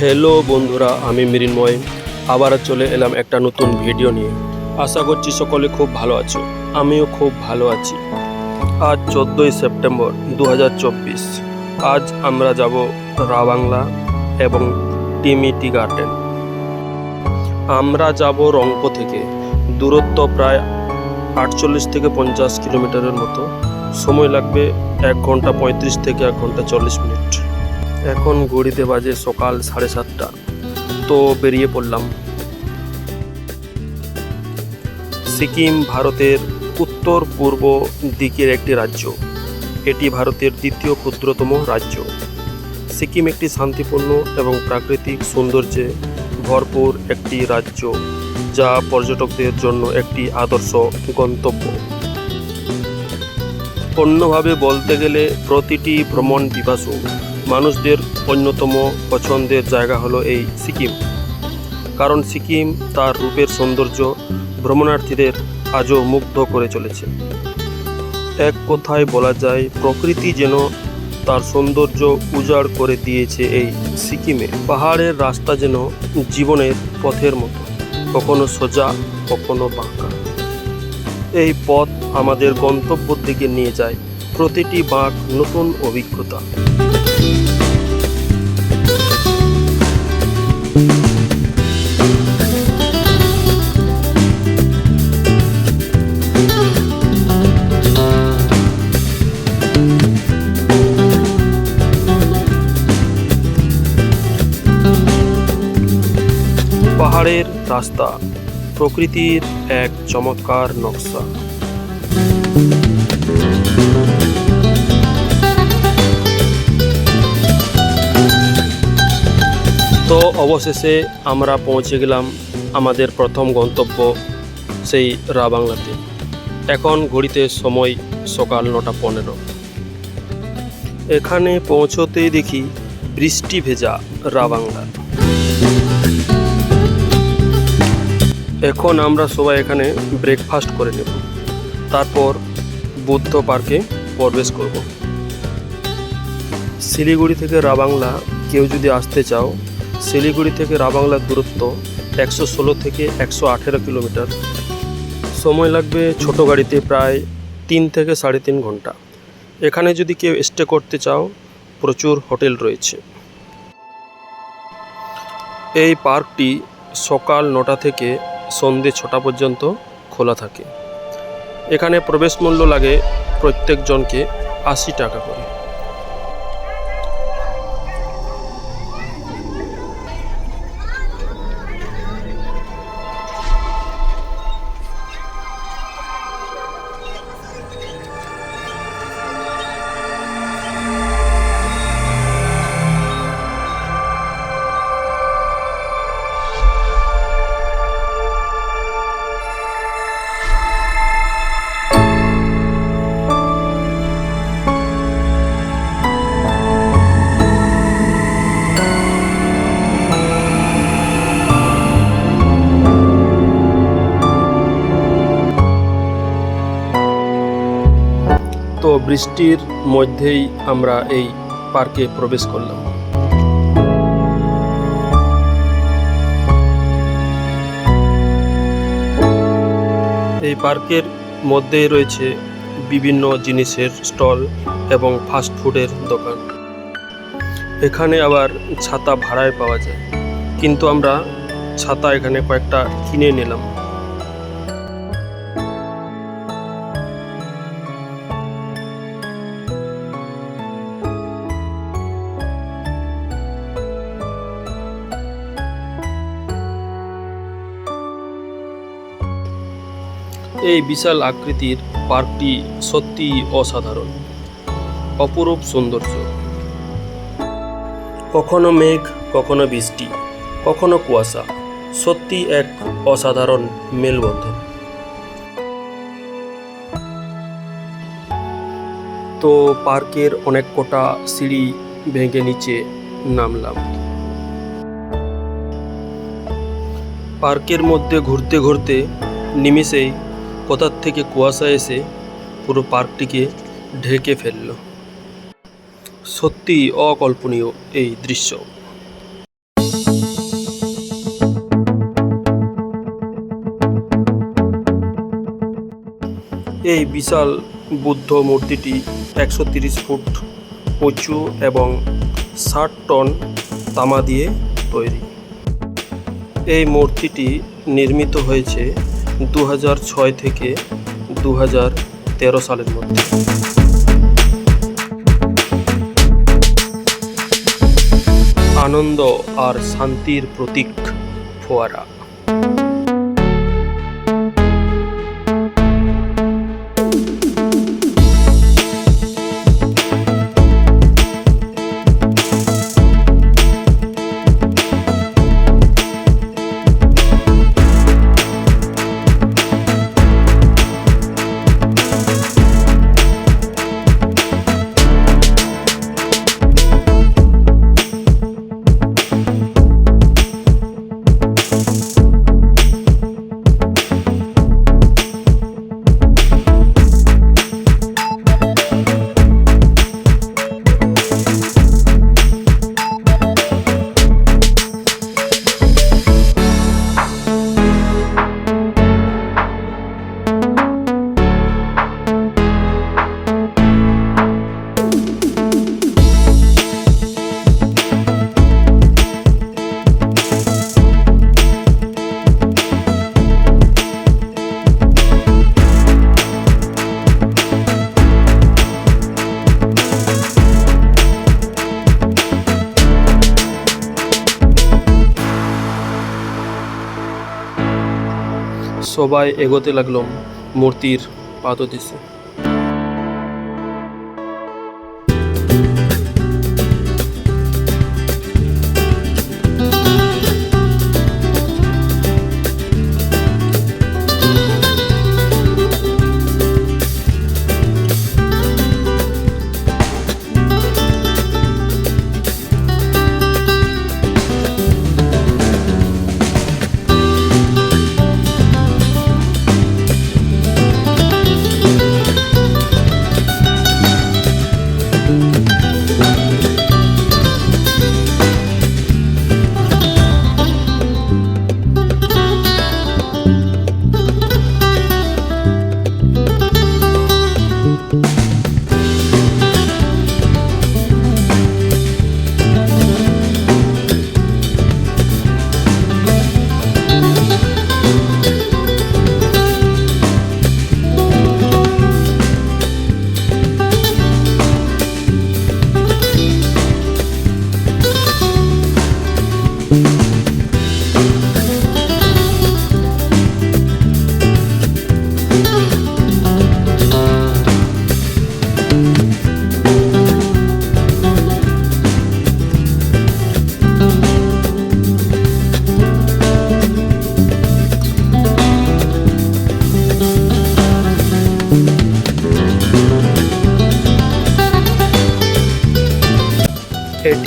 Hello বন্ধুরা, আমি মৃন্ময় আবার চলে এলাম একটা নতুন ভিডিও নিয়ে। আশা করছি সকলে খুব ভালো আছো, আমিও খুব ভালো আছি। আজ চোদ্দোই সেপ্টেম্বর দু হাজার চব্বিশ। আজ আমরা যাব রাবাংলা এবং টিমিটি গার্ডেন। আমরা যাব রংপো থেকে, দূরত্ব প্রায় আটচল্লিশ থেকে পঞ্চাশ কিলোমিটারের মতো। সময় লাগবে এক ঘণ্টা পঁয়ত্রিশ থেকে এক ঘণ্টা চল্লিশ এখন ঘড়িতে বাজে সকাল সাড়ে সাতটা। তো বেরিয়ে পড়লাম। সিকিম ভারতের উত্তর পূর্ব দিকের একটি রাজ্য। এটি ভারতের দ্বিতীয় ক্ষুদ্রতম রাজ্য। সিকিম একটি শান্তিপূর্ণ এবং প্রাকৃতিক সৌন্দর্যে ভরপুর একটি রাজ্য, যা পর্যটকদের জন্য একটি আদর্শ গন্তব্য। অন্যভাবে বলতে গেলে প্রতিটি ভ্রমণ পিপাসু মানুষদের অন্যতম পছন্দের জায়গা হলো এই সিকিম। কারণ সিকিম তার রূপের সৌন্দর্য ভ্রমণার্থীদের আজও মুগ্ধ করে চলেছে। এক কথায় বলা যায়, প্রকৃতি যেন তার সৌন্দর্য উজাড় করে দিয়েছে এই সিকিমে। পাহাড়ের রাস্তা যেন জীবনের পথের মতো, কখনো সোজা, কখনো বাঁকা। এই পথ আমাদের গন্তব্যের দিকে নিয়ে যায়। প্রতিটি বাঁক নতুন অভিজ্ঞতা। রাস্তা, প্রকৃতির এক চমৎকার নকশা। তো অবশেষে আমরা পৌঁছে গেলাম আমাদের প্রথম গন্তব্য, সেই রাবাংলাতে এখন ঘড়িতে সময় সকাল নটা পনেরো। এখানে পৌঁছতেই দেখি বৃষ্টি ভেজা রাবাংলা এখন আমরা সবাই এখানে ব্রেকফাস্ট করে নেব। তারপর বুদ্ধ পার্কে প্রবেশ করব। শিলিগুড়ি থেকে রাবাংলা, কেউ যদি আসতে চাও, শিলিগুড়ি থেকে রাবাংলার দূরত্ব একশো ষোলো থেকে একশো আঠেরো কিলোমিটার। সময় লাগবে ছোট গাড়িতে প্রায় তিন থেকে সাড়ে তিন ঘণ্টা। এখানে যদি কেউ স্টে করতে চাও, প্রচুর হোটেল রয়েছে। এই পার্কটি সকাল নটা থেকে সন্ধে ছটা পর্যন্ত খোলা থাকে। এখানে প্রবেশ মূল্য লাগে প্রত্যেকজনকে আশি টাকা করে। তো বৃষ্টির মধ্যেই আমরা এই পার্কে প্রবেশ করলাম। এই পার্কের মধ্যেই রয়েছে বিভিন্ন জিনিসের স্টল এবং ফাস্ট ফুডের দোকান। এখানে আবার ছাতা ভাড়ায় পাওয়া যায়, কিন্তু আমরা ছাতা এখানে কয়েকটা কিনে নিলাম। এই বিশাল আকৃতির পার্কটি সত্যি অসাধারণ, অপরূপ সৌন্দর্য। কখনো মেঘ, কখনো বৃষ্টি, কখনো কুয়াশা সত্যি এক অসাধারণ মেলবন্ধন। তো পার্কের অনেক কটা সিঁড়ি ভেঙে নিচে নামলাম। পার্কের মধ্যে ঘুরতে ঘুরতে নিমিষেই কোথার থেকে কুয়াশা এসে পুরো পার্কটিকে ঢেকে ফেলল। সত্যি অকল্পনীয় এই দৃশ্য। এই বিশাল বুদ্ধ মূর্তিটি একশো তিরিশ ফুট উঁচু এবং ষাট টন তামা দিয়ে তৈরি। এই মূর্তিটি নির্মিত হয়েছে দু থেকে দু সালের মধ্যে। আনন্দ আর শান্তির প্রতীক ফোয়ারা। সবাই এগোতে লাগল মূর্তির পাদদেশে।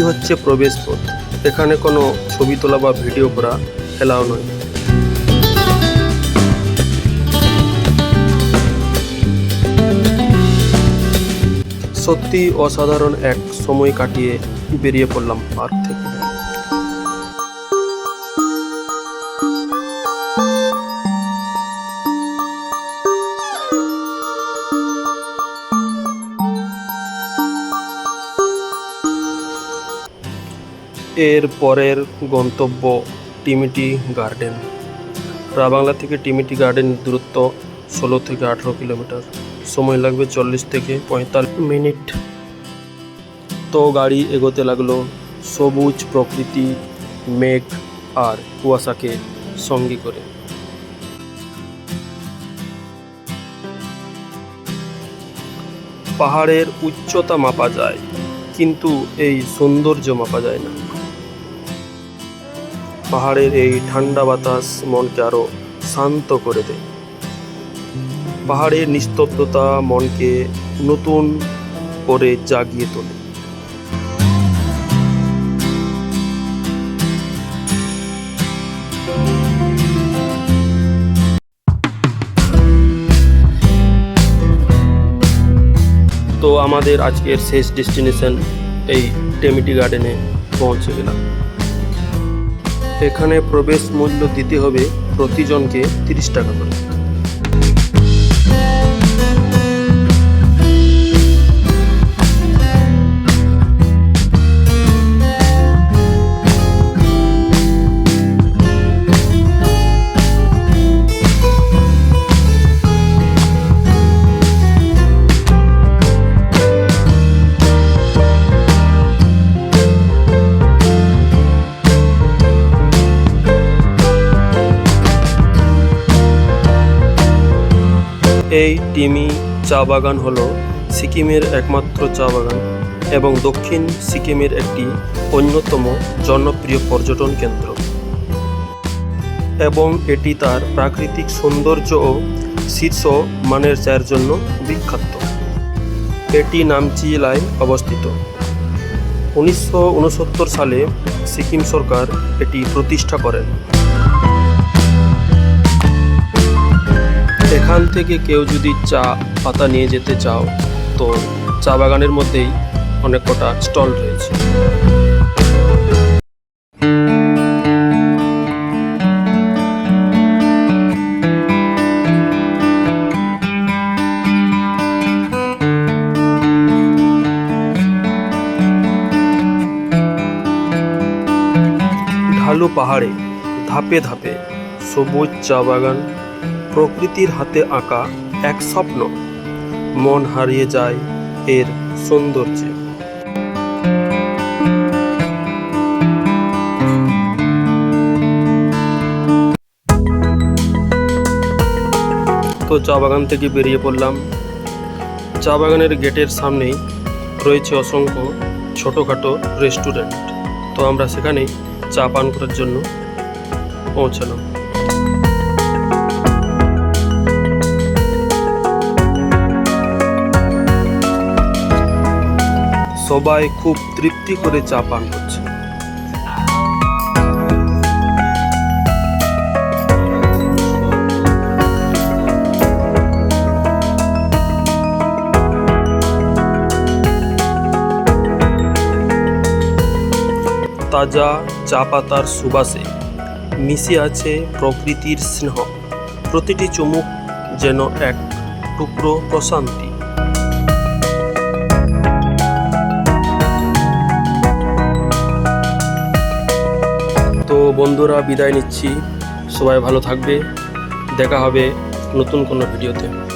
এটি হচ্ছে প্রবেশ পথ। এখানে কোনো ছবি তোলা বা ভিডিও করা এলাও নয়। সত্যি অসাধারণ এক সময় কাটিয়ে বেরিয়ে পড়লাম পার্ক থেকে। এর পরের গন্তব্য টিমিটি গার্ডেন। রাবাংলা থেকে টিমিটি গার্ডেনের দূরত্ব ষোলো থেকে আঠেরো কিলোমিটার। সময় লাগবে চল্লিশ থেকে পঁয়তাল্লিশ মিনিট। তো গাড়ি এগোতে লাগল সবুজ প্রকৃতি, মেঘ আর কুয়াশাকে সঙ্গী করে। পাহাড়ের উচ্চতা মাপা যায়, কিন্তু এই সৌন্দর্য মাপা যায় না। পাহাড়ের এই ঠান্ডা বাতাস মনকে আরও শান্ত করে দেয়। পাহাড়ের নিস্তব্ধতা মনকে নতুন করে জাগিয়ে তোলে। তো আমাদের আজকের শেষ ডেস্টিনেশন এই টেমিটি গার্ডেনে পৌঁছে গেলাম। এখানে প্রবেশ মূল্য দিতে হবে প্রতিজনকে তিরিশ টাকা করে। এই টিমি চা বাগান হল সিকিমের একমাত্র চা বাগান এবং দক্ষিণ সিকিমের একটি অন্যতম জনপ্রিয় পর্যটন কেন্দ্র। এবং এটি তার প্রাকৃতিক সৌন্দর্য ও শীর্ষ মানের চায়ের জন্য বিখ্যাত। এটি নামচি জেলায় অবস্থিত। উনিশশো উনসত্তর সালে সিকিম সরকার এটি প্রতিষ্ঠা করেন। এখান থেকে কেউ যদি চা পাতা নিয়ে যেতে চাও, তো চা বাগানের মধ্যেই অনেক কটা স্টল রয়েছে। ঢালু পাহাড়ে ধাপে ধাপে সবুজ চা বাগান প্রকৃতির হাতে আঁকা এক স্বপ্ন। মন হারিয়ে যায় এর সৌন্দর্যে। তো চা বাগান থেকে বেরিয়ে পড়লাম। চা বাগানের গেটের সামনেই রয়েছে অসংখ্য ছোটোখাটো রেস্টুরেন্ট। তো আমরা সেখানেই চা পান করার জন্য পৌঁছালাম। সবাই খুব তৃপ্তি করে চা পান করছে। তাজা চা পাতার সুবাসে মিশে আছে প্রকৃতির স্নেহ। প্রতিটি চুমুক যেন এক টুকরো প্রশান্তি। বন্ধুরা বিদায় নিচ্ছি। সবাই ভালো থাকবে। দেখা হবে নতুন কোনো ভিডিওতে।